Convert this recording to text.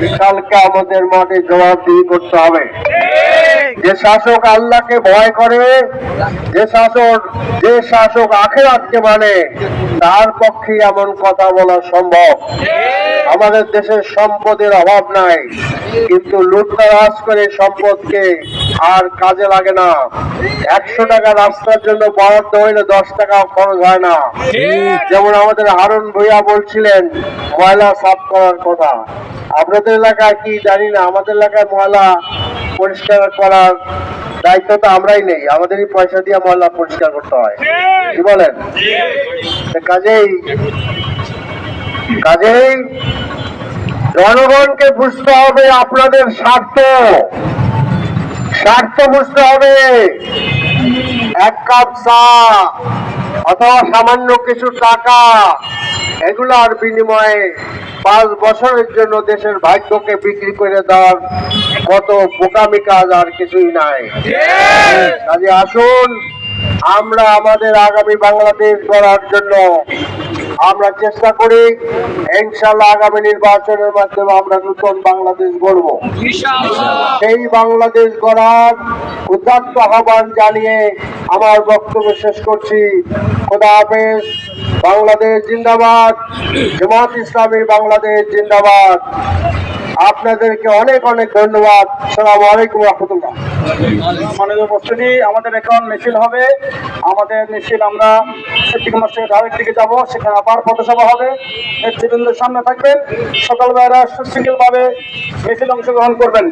বিশালকে আমাদের মাঠে জবাবদিহি করতে হবে। যে শাসক আল্লাহকে ভয় করে, যে শাসক যে শাসক আখেরাতকে মানে তার পক্ষে এমন কথা বলা সম্ভব। আমাদের দেশের সম্পদের অভাব নাই, কিন্তু লুটতরাজ করে সম্পদকে আর কাজে লাগে না। একশো টাকা রাস্তার জন্য বরাদ্দ হইলে দশ টাকা খরচ হয় না। যেমন আমাদের হারুন ভূঁইয়া বলছিলেন, ময়লা সাফ করার কথা। আপনাদের এলাকায় কি জানি না, আমাদের এলাকায় ময়লা পরিষ্কার করার দায়িত্ব তো আমরাই নেই, আমাদেরই পয়সা দিয়ে ময়লা পরিষ্কার করতে হয়। কি বলেন? কাজেই কাজেই জনগণকে বুঝতে হবে আপনাদের স্বার্থ। স্বার্থ বুঝতে হবে। এক কাপ চা অথবা সামান্য কিছু টাকা, এগুলার বিনিময়ে পাঁচ বছরের জন্য দেশের ভাগ্যকে বিক্রি করে দেওয়ার কত বোকামি কাজ আর কিছুই নাই। কাজে আসুন, আমরা আমাদের আগামী বাংলাদেশ গড়ার জন্য আমরা চেষ্টা করি ইনশাল্লাহ আগামী নির্বাচনের মাধ্যমে আমরা নতুন বাংলাদেশ গড়ব। সেই বাংলাদেশ গড়ার উদাত্ত আহ্বান জানিয়ে আমার বক্তব্য শেষ করছি। খোদা হাফেজ, বাংলাদেশ জিন্দাবাদ, জামাত ইসলামী বাংলাদেশ জিন্দাবাদ। আপনাদেরকে অনেক অনেক ধন্যবাদ। সালাম আলাইকুম রহমতুল্লাহ। মাননীয় উপস্থিতি, আমাদের এখন মিছিল হবে। আমাদের মিছিল আমরা সিদ্দিক মসজিদের ধারের দিকে যাব, সেখানে আবার পথসভা হবে। নেতৃবৃন্দের সামনে থাকবেন। সকালবেলা সুশৃঙ্খলভাবে মিছিল অংশগ্রহণ করবেন।